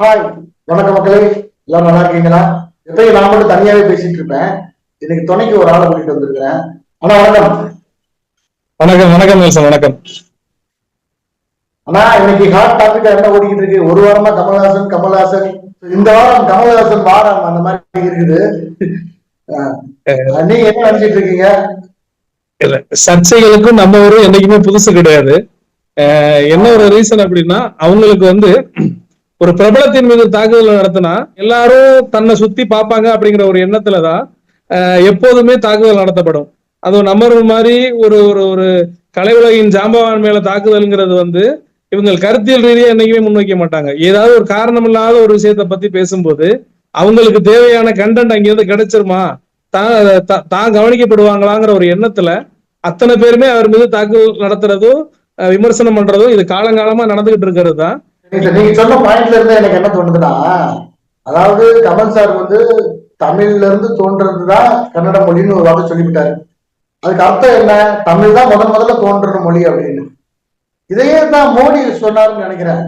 Hi வணக்கம் மக்களே. எல்லாம் நல்லா இருக்கீங்களா? எப்பயும் நான் மட்டும் தனியாவே பேசிட்டு இருப்பேன். இன்னைக்கு துணைக்கு ஒரு ஆளை கூட்டிட்டு வந்திருக்கிறேன். ஆனா வணக்கம். வணக்கம் வணக்கம் நெல்சன் வணக்கம். ஆனா இன்னைக்கு ஹாட் டாபிக்கா என்ன ஓடிக்கிட்டு இருக்கு? ஒரு வாரமா கமல்ஹாசன் கமல்ஹாசன். இந்த வாரம் கமல்ஹாசன் வாரம் அந்த மாதிரி இருக்குது. நீங்க என்ன நினைச்சிட்டு இருக்கீங்க? இல்ல சர்ச்சைகளுக்கும் நம்ம ஊரும் என்னைக்குமே புதுசு கிடையாது. என்ன ஒரு ரீசன் அப்படின்னா அவங்களுக்கு வந்து ஒரு பிரபலத்தின் மீது தாக்குதல் நடத்தினா எல்லாரும் தன்னை சுத்தி பார்ப்பாங்க அப்படிங்கிற ஒரு எண்ணத்துலதான் எப்போதுமே தாக்குதல் நடத்தப்படும். அதுவும் நம்ம மாதிரி ஒரு ஒரு ஒரு கலை உலகின் ஜாம்பவான் மேல தாக்குதல்ங்கிறது வந்து இவங்க கருத்தியல் ரீதியா என்னைக்குமே முன்வைக்க மாட்டாங்க. ஏதாவது ஒரு காரணம் இல்லாத ஒரு விஷயத்த பத்தி பேசும்போது அவங்களுக்கு தேவையான கண்டென்ட் அங்கிருந்து கிடைச்சிருமா? தான் தான் கவனிக்கப்படுவாங்களாங்கிற ஒரு எண்ணத்துல அத்தனை பேருமே அவர் மீது தாக்குதல் நடத்துறதும் விமர்சனம் பண்றதும் இது காலங்காலமா நடந்துகிட்டு இருக்கிறது தான். நீங்க சொன்ன பாயிண்ட்ல இருந்து எனக்கு என்ன தோணுதுன்னா அதாவது கமல் சார் வந்து தமிழ்ல இருந்து தோன்றதுதான் கன்னட மொழின்னு ஒரு வார்த்தை சொல்லிவிட்டாரு. அதுக்கு அர்த்தம் என்ன? தமிழ் தான் முதன் முதல்ல தோன்றுற மொழி அப்படின்னு. இதையே தான் மோடி சொன்னாருன்னு நினைக்கிறேன்.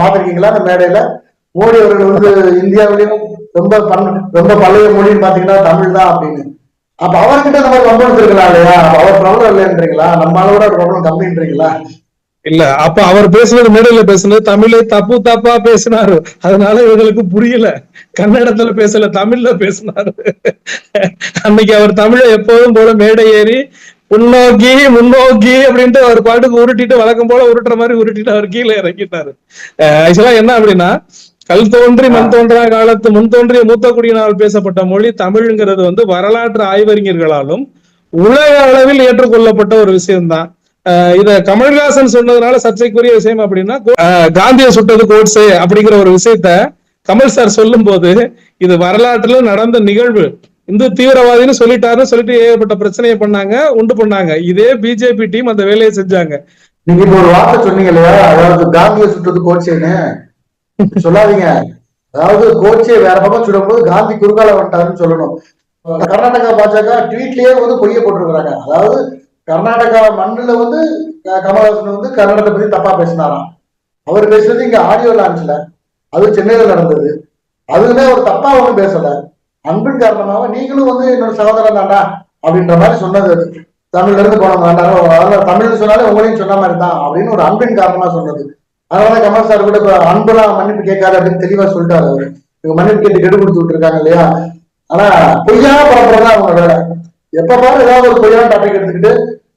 பாத்திருக்கீங்களா அந்த மேடையில? மோடி அவர்கள் வந்து இந்தியாவிலையும் ரொம்ப பண் ரொம்ப பழைய மொழின்னு பாத்தீங்கன்னா தமிழ் தான் அப்படின்னு. அப்ப அவர்கிட்ட நம்ம ரொம்ப இருக்கலாம் இல்லையா? அவர் பிரபலம் இல்லைன்றீங்களா? நம்ம அளவோட ஒரு பிரபலம் கம்மின்றீங்களா? இல்ல அப்ப அவர் பேசுனது மேடையில பேசுனது தமிழை தப்பு தப்பா பேசினாரு. அதனால இவங்களுக்கு புரியல. கன்னடத்துல பேசல தமிழ்ல பேசினாரு. அன்னைக்கு அவர் தமிழை எப்போதும் போல மேடை ஏறி முன்னோக்கி முன்னோக்கி அப்படின்ட்டு அவர் பாட்டுக்கு உருட்டிட்டு வழக்கம் போல உருட்டுற மாதிரி உருட்டிட்டு அவர் கீழே இறக்கிட்டாரு. ஆக்சுவலா என்ன அப்படின்னா கல் தோன்றி மண் தோன்றா காலத்து முன் தோன்றிய மூத்த குடியினால் பேசப்பட்ட மொழி தமிழ்ங்கிறது வந்து வரலாற்று ஆய்வறிஞர்களாலும் உலக அளவில் ஏற்றுக்கொள்ளப்பட்ட ஒரு விஷயம்தான். இத கமல்ஹாசன் சொன்னதுனால சர்ச்சைக்குரிய விஷயம் அப்படின்னா காந்தியை சுட்டது கோட்ஸே அப்படிங்கிற ஒரு விஷயத்த கமல் சார் சொல்லும் போது இது வரலாற்றுல நடந்த நிகழ்வு. இந்து தீவிரவாதின்னு சொல்லிட்டாருன்னு சொல்லிட்டு ஏகப்பட்ட பிரச்சனையை பண்ணாங்க உண்டு பண்ணாங்க. இதே பிஜேபி டீம் அந்த வேலையை செஞ்சாங்க. நீங்க இப்ப ஒரு வார்த்தை சொன்னீங்க இல்லையா அதாவது காந்தியை சுட்டது கோட்சேன்னு சொல்லாதீங்க. அதாவது கோட்சே வேற பக்கம் சுடும்போது காந்தி குறுக்கால வந்துட்டாருன்னு சொல்லணும். கர்நாடகா பாஜக ட்வீட்லயே வந்து பொய்ய போட்டிருக்கிறாங்க. அதாவது கர்நாடகா மண்ணில் வந்து கமல்ஹாசன் கமலஹாசன் வந்து கர்நாடகத்தை பத்தி தப்பா பேசினாராம். அவர் பேசுறது இங்க ஆடியோ லான்ச்ல அது சென்னையில நடந்தது. அதுவுமே ஒரு தப்பா ஒன்றும் பேசல. அன்பின் காரணமாக நீங்களும் வந்து என்னோட சகோதரன் தாண்டா அப்படின்ற மாதிரி சொன்னது தமிழ்ல இருந்து போன வேண்டாம் தமிழ்னு சொன்னாலே உங்களையும் சொன்ன மாதிரி தான் அப்படின்னு ஒரு அன்பின் காரணமா சொன்னது. அதனால கமல் சார் கூட இப்ப அன்புலாம் மன்னிப்பு கேட்காது அப்படின்னு தெளிவா சொல்லிட்டாரு அவரு. இவங்க மன்னிப்பு கேட்டு கெடு கொடுத்து விட்டுருக்காங்க இல்லையா? ஆனா பொய்யா பரப்புறதா அவங்க வேலை. எப்ப பாரு ஏதாவது ஒரு பொய்யான டாபிக் எடுத்துக்கிட்டு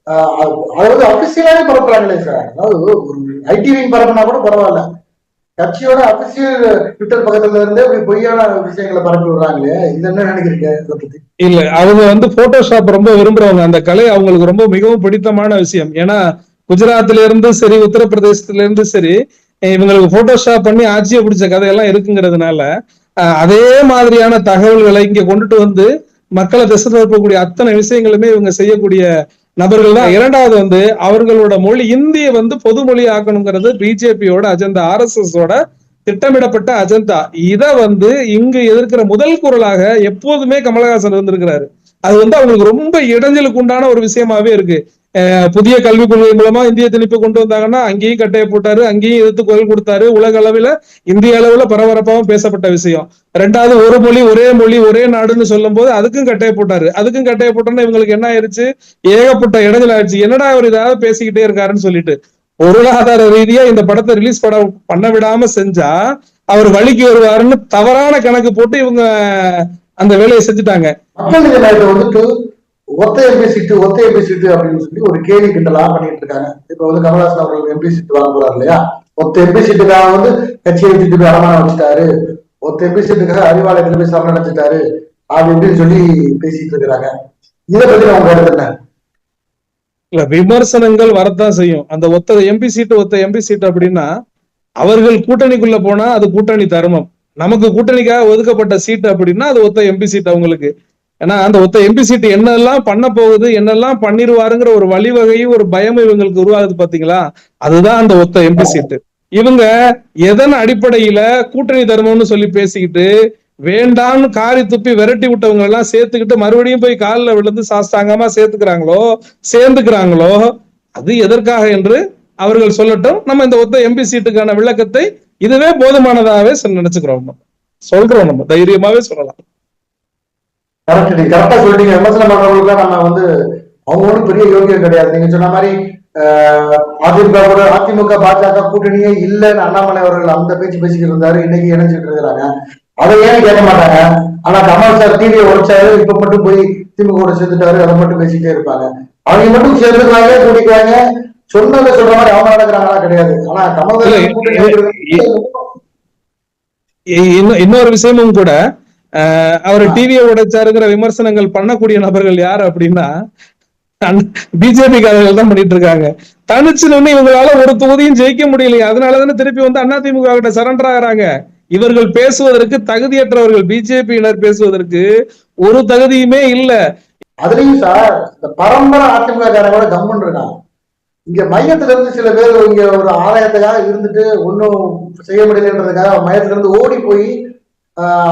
ஆஹ் அதாவது அபிஷியலாவே பரப்புறாங்களே சார் அதாவது ஒரு ஐடிவி பரப்புனா கூட பரவாயில்ல. கட்சியோட அபிஷியல் ட்விட்டர் பக்கத்துல இருந்தே இப்படி பொய்யான விஷயங்களை பரப்பி விடுறாங்களே இது என்ன நினைக்கிறீங்க இதை பத்தி? இல்ல அவங்க வந்து போட்டோஷாப் ரொம்ப விரும்புறவங்க. அந்த கலை அவங்களுக்கு ரொம்ப மிகவும் பிடித்தமான விஷயம். ஏன்னா குஜராத்ல இருந்து சரி உத்தரப்பிரதேசத்துல இருந்து சரி இவங்களுக்கு போட்டோஷாப் பண்ணி ஆட்சியை பிடிச்ச கதையெல்லாம் இருக்குங்கிறதுனால அதே மாதிரியான தகவல்களை இங்க கொண்டுட்டு வந்து மக்களை திசை திருப்பக்கூடிய அத்தனை விஷயங்களுமே இவங்க செய்யக்கூடிய நபர்கள் தான் இரண்டாவது வந்து அவர்களோட மொழி இந்திய வந்து பொது மொழி ஆக்கணுங்கிறது பிஜேபியோட அஜெண்டா ஆர் எஸ் எஸ் ஓட திட்டமிடப்பட்ட அஜெண்டா. இத வந்து இங்கு எதிர்க்கிற முதல் குரலாக எப்போதுமே கமலஹாசன் இருந்திருக்கிறாரு. அது வந்து அவங்களுக்கு ரொம்ப இடைஞ்சலுக்கு உண்டான ஒரு விஷயமாவே இருக்கு. புதிய கல்விக் கொள்கை மூலமா இந்திய திணிப்பு கொண்டு வந்தாங்கன்னா அங்கேயும் கட்டையை போட்டாரு அங்கேயும் எதிர்த்து குரல் கொடுத்தாரு. உலக அளவுல இந்திய அளவுல பரபரப்பாகவும் பேசப்பட்ட விஷயம். ரெண்டாவது ஒரு மொழி ஒரே மொழி ஒரே நாடுன்னு சொல்லும் போது அதுக்கும் கட்டையை போட்டாரு. அதுக்கும் கட்டையை போட்டோன்னா இவங்களுக்கு என்ன ஆயிருச்சு? ஏகப்பட்ட இடைஞ்சல் ஆயிடுச்சு என்னடா அவர் ஏதாவது பேசிக்கிட்டே இருக்காருன்னு சொல்லிட்டு. பொருளாதார ரீதியா இந்த படத்தை ரிலீஸ் பட பண்ண விடாம செஞ்சா அவர் வழிக்கு வருவாருன்னு தவறான கணக்கு போட்டு இவங்க அந்த வேலையை செஞ்சுட்டாங்க. மக்கள் வந்துட்டு ஒத்த எம்பி சீட்டு ஒத்த எம்பி சீட்டு அப்படின்னு சொல்லி ஒரு கேலி கிண்டலாம் பண்ணிட்டு இருக்காங்க. இப்ப வந்து கமல்ஹாசன் அவர்கள் எம்பி சீட்டு வாங்க போறாரு இல்லையா? ஒத்த எம்பி சீட்டுக்காக வந்து கட்சியை வச்சுட்டு போய் அடமானம் வச்சுட்டாரு. ஒத்த எம்பி சீட்டுக்காக அறிவாலயத்துல போய் சரணம் அடைச்சிட்டாரு அது சொல்லி பேசிட்டு இருக்கிறாங்க. இதை பத்தி அவங்க கருத்து என்ன? இல்ல விமர்சனங்கள் வரத்தான் செய்யும். அந்த ஒத்த எம்பி சீட்டு ஒத்த எம்பி சீட்டு அப்படின்னா அவர்கள் கூட்டணிக்குள்ள போனா அது கூட்டணி தர்மம். நமக்கு கூட்டணிக்காக ஒதுக்கப்பட்ட சீட்டு அப்படின்னா அது ஒத்த எம்பி சீட் அவங்களுக்கு. ஏன்னா அந்த ஒத்த எம்பி சீட்டு என்னெல்லாம் பண்ண போகுது என்னெல்லாம் பண்ணிடுவாருங்கிற ஒரு வழிவகையும் ஒரு பயமும் இவங்களுக்கு உருவாகுது பாத்தீங்களா? அதுதான் அந்த ஒத்த எம்பி சீட்டு இவங்க எதன் அடிப்படையில கூட்டணி தர்மம்னு சொல்லி பேசிக்கிட்டு வேண்டான்னு காரி துப்பி விரட்டி விட்டவங்க எல்லாம் சேர்த்துக்கிட்டு மறுபடியும் போய் காலில் விழுந்து சாஸ்தாங்கமா சேர்த்துக்கிறாங்களோ சேர்ந்துக்கிறாங்களோ அது எதற்காக என்று அவர்கள் சொல்லட்டும். நம்ம இந்த ஒத்த எம்பி சீட்டுக்கான விளக்கத்தை இதுவே போதுமானதாவே நினைச்சுக்கிறோம் நம்ம. சொல்றோம் நம்ம தைரியமாவே சொல்லலாம். கரெக்ட் நீங்க கரெக்டா சொல்லிட்டீங்க. விமர்சனம் பண்றவங்களுக்கு நம்ம வந்து அவங்க ஒன்றும் பெரிய யோகியம் கிடையாது. நீங்க சொன்ன மாதிரி அதிமுக அதிமுக பாஜக கூட்டணியே இல்லைன்னு அண்ணாமலை அவர்கள் அந்த பேச்சு பேசிக்கிட்டு இருந்தாரு. இன்னைக்கு இணைஞ்சிட்டு இருக்கிறாங்க. அதை ஏன் கேட்க மாட்டாங்க? ஆனா கமல் சார் டிவியை உடைச்சாரு. இப்ப மட்டும் போய் திமுக கூட சேர்ந்துட்டாரு. அதை மட்டும் பேசிட்டே இருப்பாங்க. அவங்க மட்டும் சேர்ந்துக்குவாங்க கூட்டிக்குவாங்க சொன்னதை சொல்ற மாதிரி அவங்க நடக்கிறாங்களா கிடையாது. ஆனா கமல் இன்னொரு விஷயமும் கூட அவர் டிவியை உடைச்சாருங்கிற விமர்சனங்கள் பண்ணக்கூடிய நபர்கள் யார் அப்படின்னா பிஜேபி காரர்கள் தான் பண்ணிட்டு இருக்காங்க. தனிச்சு நின்னு இவங்களால ஒரு தொகுதியும் ஜெயிக்க முடியலையே. அதனாலதானே திருப்பி வந்து அதிமுக கிட்ட சரண்டர் ஆகுறாங்க. இவர்கள் பேசுவதற்கு தகுதியற்றவர்கள் பிஜேபியினர் பேசுவதற்கு ஒரு தகுதியுமே இல்ல. அதுலயும் சார் இந்த பரம்பரை அதிமுக காரங்களோட கம்முன்னு இருக்கான் இங்க மையத்துல இருந்து சில பேர் இங்க ஒரு ஆலயத்துக்காக இருந்துட்டு ஒன்னும் செய்ய முடியலன்றதுக்காக மையத்துல இருந்து ஓடி போய்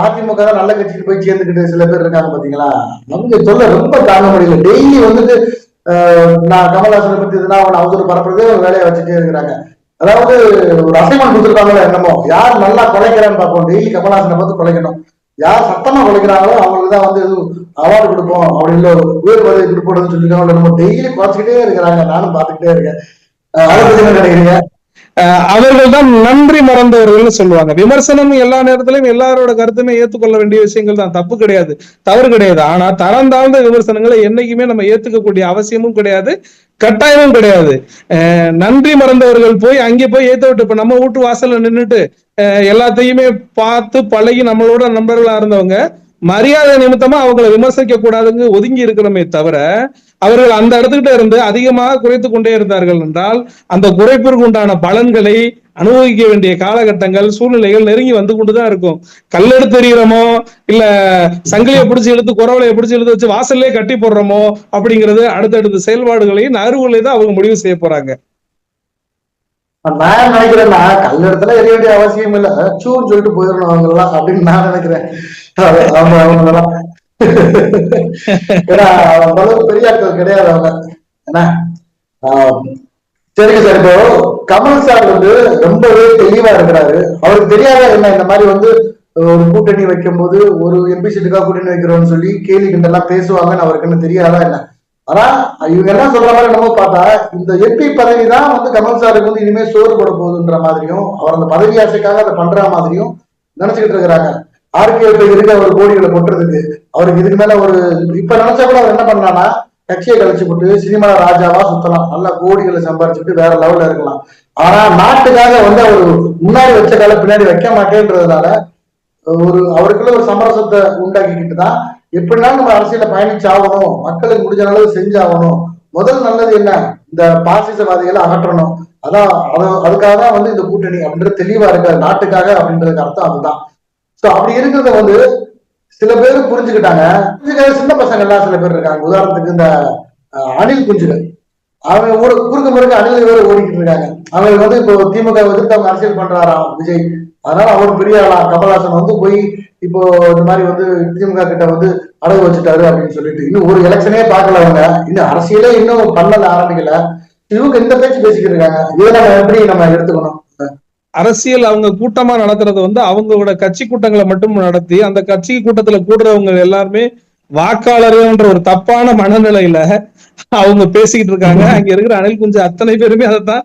அதிமுக தான் நல்ல கட்சிக்கு போய் சேர்ந்துக்கிட்டு சில பேர் இருக்காங்க பாத்தீங்களா? நமக்கு சொல்ல ரொம்ப தாங்க முடியல. டெய்லி வந்துட்டு நான் கமல்ஹாசனை பத்தி இதுனா அவன் அவசர பரப்புறது வேலையை வச்சுட்டே இருக்கிறாங்க. அதாவது ஒரு அசைன்மெண்ட் கொடுத்துருக்காங்களோ என்னமோ யார் நல்லா குலைக்கிறான்னு பார்ப்போம். டெய்லி கமல்ஹாசனை பார்த்து குலைக்கணும். யார் சத்தமா குலைக்கிறாங்களோ அவங்களுக்கு தான் வந்து எதுவும் அவார்டு கொடுப்போம் அப்படின்னு ஒரு உயர் பதவி கொடுப்போம்னு சொல்லிருக்காங்க நம்ம டெய்லி குறைச்சிக்கிட்டே இருக்கிறாங்க. நானும் பார்த்துக்கிட்டே இருக்கேன். அதை பத்தி என்ன நினைக்கிறீங்க? அவர்கள் தான் நன்றி மறந்தவர்கள் சொல்லுவாங்க. விமர்சனம் எல்லா நேரத்திலும் எல்லாரோட கருத்துமே ஏத்துக்கொள்ள வேண்டிய விஷயங்கள் தான். தப்பு கிடையாது. தவறு கிடையாது. ஆனா தரம் தாழ்ந்த விமர்சனங்களை என்னைக்குமே நம்ம ஏத்துக்கக்கூடிய அவசியமும் கிடையாது கட்டாயமும் கிடையாது. நன்றி மறந்தவர்கள் போய் அங்கே போய் ஏத்த விட்டு இப்ப நம்ம வீட்டு வாசல்ல நின்னுட்டு அஹ் எல்லாத்தையுமே பார்த்து பழகி நம்மளோட நண்பர்களா இருந்தவங்க மரியாதை நிமித்தமா அவங்களை விமர்சிக்க கூடாதுங்க ஒதுங்கி இருக்கிறோமே தவிர அவர்கள் அந்த இடத்துக்கிட்ட இருந்து அதிகமாக குறைத்து கொண்டே இருந்தார்கள் என்றால் அந்த குறைப்பிற்கு உண்டான பலன்களை அனுபவிக்க வேண்டிய காலகட்டங்கள் சூழ்நிலைகள் நெருங்கி வந்து கொண்டுதான் இருக்கும். கல்லெடுத்து எறிகிறோமோ இல்ல சங்கிலியை பிடிச்சி இழுத்து குறவலையை பிடிச்சி இழுத்து வச்சு வாசல்லே கட்டி போடுறோமோ அப்படிங்கிறது அடுத்தடுத்த செயல்பாடுகளையும் நகர்வுகளை தான் அவங்க முடிவு செய்ய போறாங்க. நான் நினைக்கிறேன்னா கல்லெடுத்துல எரிய வேண்டிய அவசியம் இல்ல. சூன்னு சொல்லிட்டு போயிடணும் அவங்க எல்லாம் அப்படின்னு நான் நினைக்கிறேன். அவங்க ஏன்னா அளவுக்கு பெரிய ஆட்கள் கிடையாது அவங்க. என்ன? ஆஹ் சரிங்க சார் இப்போ கமல் சார் வந்து ரொம்பவே தெளிவா இருக்கிறாரு. அவருக்கு தெரியாத என்ன இந்த மாதிரி வந்து ஒரு கூட்டணி வைக்கும்போது ஒரு எம்பி சீட்டுக்காக கூட்டணி வைக்கிறோம்னு சொல்லி கேலி கிண்டெல்லாம் பேசுவாங்கன்னு அவருக்கு என்ன தெரியாதா என்ன? ஆனா இவங்க என்ன சொல்ற மாதிரி என்னமோ பார்த்தா இந்த எம்பி பதவி தான் வந்து கமல் சாருக்கு வந்து இனிமே சோறு போட போகுதுன்ற மாதிரியும் அவர் அந்த பதவி ஆசைக்காக அதை பண்ற மாதிரியும் நினைச்சுக்கிட்டு இருக்கிறாங்க. ஆர்கே இருக்க ஒரு கோடிகளை கொட்டுறதுக்கு? அவருக்கு இதுக்கு மேல ஒரு இப்ப நினைச்சா கூட அவர் என்ன பண்ணலாம்னா கட்சியை கழிச்சு போட்டு சினிமா ராஜாவா சுத்தலாம். நல்லா கோடிகளை சம்பாரிச்சுட்டு வேற லெவல்ல இருக்கலாம். ஆனா நாட்டுக்காக வந்து அவர் முன்னாடி வச்ச கால பின்னாடி வைக்க மாட்டேன்றதுனால ஒரு அவருக்குள்ள ஒரு சமரசத்தை உண்டாக்கிக்கிட்டு தான் எப்படினாலும் நம்ம அரசியல பயணிச்சாகணும். மக்களுக்கு முடிஞ்ச அளவு செஞ்சாகணும். முதல் நல்லது என்ன? இந்த பாசிசவாதிகளை அகற்றணும். அதான் அது- அதுக்காக தான் வந்து இந்த கூட்டணி அப்படின்றது தெளிவா இருக்காது நாட்டுக்காக அப்படின்றதுக்கு அர்த்தம் அதுதான். அப்படி இருக்கிறத வந்து சில பேர் புரிஞ்சுக்கிட்டாங்க. புரிஞ்சுக்கிற சின்ன பசங்க எல்லாம் சில பேர் இருக்காங்க. உதாரணத்துக்கு இந்த அணில் குஞ்சுகள். அவங்க ஊரு குறுக்க முறுக்க அணில் வேற ஓடிக்கிட்டு இருக்காங்க. அவங்க வந்து இப்போ திமுக எதிர்த்து அவங்க அரசியல் பண்றாராம் விஜய்? அதனால அவர் பெரிய ஆளா கமல்ஹாசன் வந்து போய் இப்போ இந்த மாதிரி வந்து திமுக கிட்ட வந்து அடகு வச்சுட்டாரு அப்படின்னு சொல்லிட்டு இன்னும் ஒரு எலெக்ஷனே பார்க்கல அவங்க. இன்னும் அரசியலே இன்னும் பண்ணல ஆரம்பிக்கல. இவங்க இந்த பேச்சு பேசிக்கிட்டு இருக்காங்க. இதை நம்ம எப்படி நம்ம எடுத்துக்கணும்? அரசியல் அவங்க கூட்டமா நடத்துறது வந்து அவங்களோட கட்சி கூட்டங்களை மட்டும் நடத்தி அந்த கட்சி கூட்டத்துல கூடுறவங்க எல்லாருமே வாக்காளர்கள்ன்ற ஒரு தப்பான மனநிலையில அவங்க பேசிக்கிட்டு இருக்காங்க. அங்க இருக்கிற அணில் குஞ்சு அத்தனை பேருமே அதைத்தான்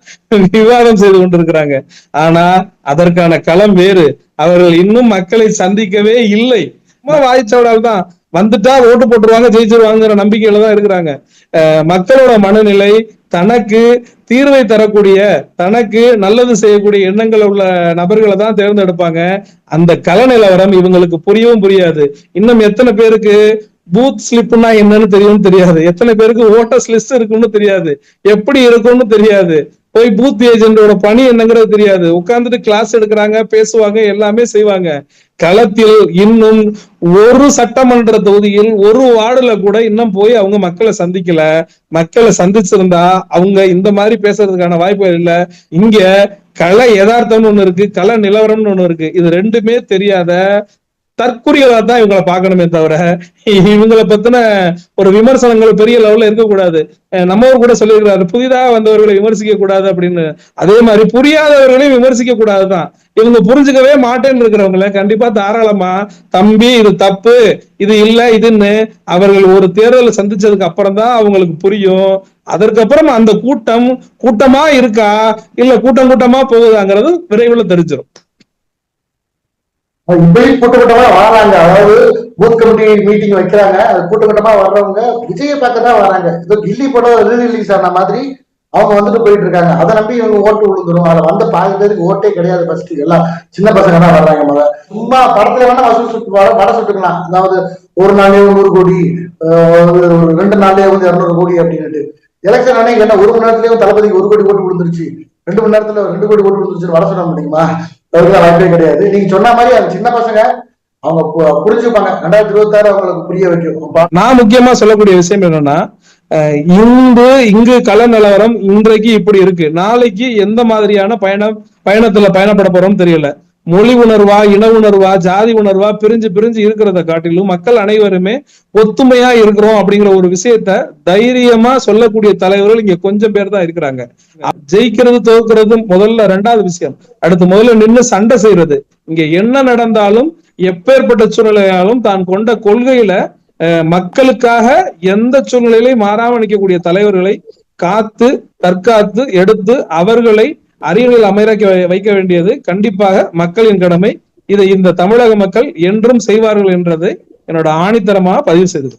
விவாதம் செய்து கொண்டிருக்கிறாங்க. ஆனா அதற்கான களம் வேறு. அவர்கள் இன்னும் மக்களை சந்திக்கவே இல்லை. சும்மா வாய்ச்சவடால் தான். வந்துட்டா ஓட்டு போட்டுருவாங்க ஜெயிச்சிருவாங்கிற நம்பிக்கையில தான் இருக்கிறாங்க. அஹ் மக்களோட மனநிலை தனக்கு தீர்வை தரக்கூடிய தனக்கு நல்லது செய்யக்கூடிய எண்ணங்கள் உள்ள நபர்களை தான் தேர்ந்தெடுப்பாங்க. அந்த கல நிலவரம் இவங்களுக்கு புரியவும் புரியாது. இன்னும் எத்தனை பேருக்கு பூத் ஸ்லிப்னா என்னன்னு தெரியும் தெரியாது. எத்தனை பேருக்கு ஓட்டர்ஸ் லிஸ்ட் இருக்குன்னு தெரியாது. எப்படி இருக்கும்னு தெரியாது. போய் பூத் ஏஜென்டோட பணி என்னங்கிறது தெரியாது. உட்காந்துட்டு கிளாஸ் எடுக்கிறாங்க பேசுவாங்க எல்லாமே செய்வாங்க. களத்தில் இன்னும் ஒரு சட்டமன்ற தொகுதியில் ஒரு வார்டுல கூட இன்னும் போய் அவங்க மக்களை சந்திக்கல. மக்களை சந்திச்சிருந்தா அவங்க இந்த மாதிரி பேசுறதுக்கான வாய்ப்புகள் இல்ல. இங்க கள யதார்த்தம்னு ஒண்ணு இருக்கு கள நிலவரம்னு ஒண்ணு இருக்கு. இது ரெண்டுமே தெரியாத தற்குறிகளா தான் இவங்களை பார்க்கணுமே தவிர இவங்களை பத்தின ஒரு விமர்சனங்கள் பெரிய லெவல்ல இருக்கக்கூடாது. அஹ் நம்ம கூட சொல்லியிருக்கிறாரு புதிதாக வந்தவர்களை விமர்சிக்க கூடாது அப்படின்னு. அதே மாதிரி புரியாதவர்களையும் விமர்சிக்க கூடாதுதான் இவங்க புரிஞ்சுக்கவே மாட்டேன்னு இருக்கிறவங்கள கண்டிப்பா தாராளமா தம்பி இது தப்பு இது இல்ல இதுன்னு அவர்கள் ஒரு தேர்தலை சந்திச்சதுக்கு அப்புறம் தான் அவங்களுக்கு புரியும். அதற்கப்புறம் அந்த கூட்டம் கூட்டமா இருக்கா இல்ல கூட்டம் கூட்டமா போகுதாங்கிறது விரைவில் தெரிஞ்சிடும் இப்படி கூட்ட வராங்க. அதாவது பூத் கமிட்டி மீட்டிங் வைக்கிறாங்க. அது கூட்ட வர்றவங்க விஜய பார்க்க தான் வராங்க. ஏதோ கில்லி படம் ரீரிலீஸ் ஆன மாதிரி அவங்க வந்துட்டு போயிட்டு இருக்காங்க. அதை நம்பி இவங்க ஓட்டு விழுந்துரும். அதுல வந்த பாதி பேருக்கு ஓட்டே கிடையாது ஃபர்ஸ்ட் எல்லாம் சின்ன பசங்க தான் வர்றாங்க முத சும்மா படத்துல வேணா வசூல் சுட்டு வர- சுட்டுக்கலாம். அதாவது ஒரு நாளே நூறு கோடி ஆஹ் ஒரு ரெண்டு நாளே வந்து இருநூறு கோடி அப்படின்னுட்டு. எலெக்ஷன் அன்னைக்கு என்ன ஒரு மணி நேரத்துலயும் தளபதிக்கு ஒரு கோடி ஓட்டு விழுந்துருச்சு. ரெண்டு மணி நேரத்துல ரெண்டு கோடி ஓட்டு விழுந்துருச்சு வர சொல்ல முடியுமா? அதுக்கெல்லாம் வாய்ப்பே கிடையாது. நீங்க சொன்ன மாதிரி அந்த சின்ன பசங்க அவங்க புரிஞ்சுப்பாங்க. ரெண்டாயிரத்தி இருபத்தி ஆறு அவங்களுக்கு புரிய வைக்கும். நான் முக்கியமா சொல்லக்கூடிய விஷயம் என்னன்னா அஹ் இங்கு இங்கு கள நிலவரம் இன்றைக்கு இப்படி இருக்கு. நாளைக்கு எந்த மாதிரியான பயணம் பயணத்துல பயணப்பட போறோம்னு தெரியல. மொழி உணர்வா இன உணர்வா ஜாதி உணர்வா பிரிஞ்சு பிரிஞ்சு இருக்கிறத காட்டிலும் மக்கள் அனைவருமே ஒத்துமையா இருக்கிறோம் அப்படிங்கிற ஒரு விஷயத்த தைரியமா சொல்லக்கூடிய தலைவர்கள் இங்க கொஞ்சம் பேர் தான் இருக்கிறாங்க. ஜெயிக்கிறது தோக்குறது முதல்ல ரெண்டாவது விஷயம். அடுத்து முதல்ல நின்னு சண்டை செய்யறது இங்க என்ன நடந்தாலும் எப்பேற்பட்ட சூழ்நிலையாலும் தான் கொண்ட கொள்கையில அஹ், மக்களுக்காக எந்த சூழ்நிலையிலையும் மாறாம நிற்கக்கூடிய தலைவர்களை காத்து தற்காத்து எடுத்து அவர்களை அரியணையில் அமைக்க வைக்க வேண்டியது கண்டிப்பாக மக்களின் கடமை. இதை இந்த தமிழக மக்கள் என்றும் செய்வார்கள் என்றதை என்னோட ஆணித்தரமாக பதிவு செய்தது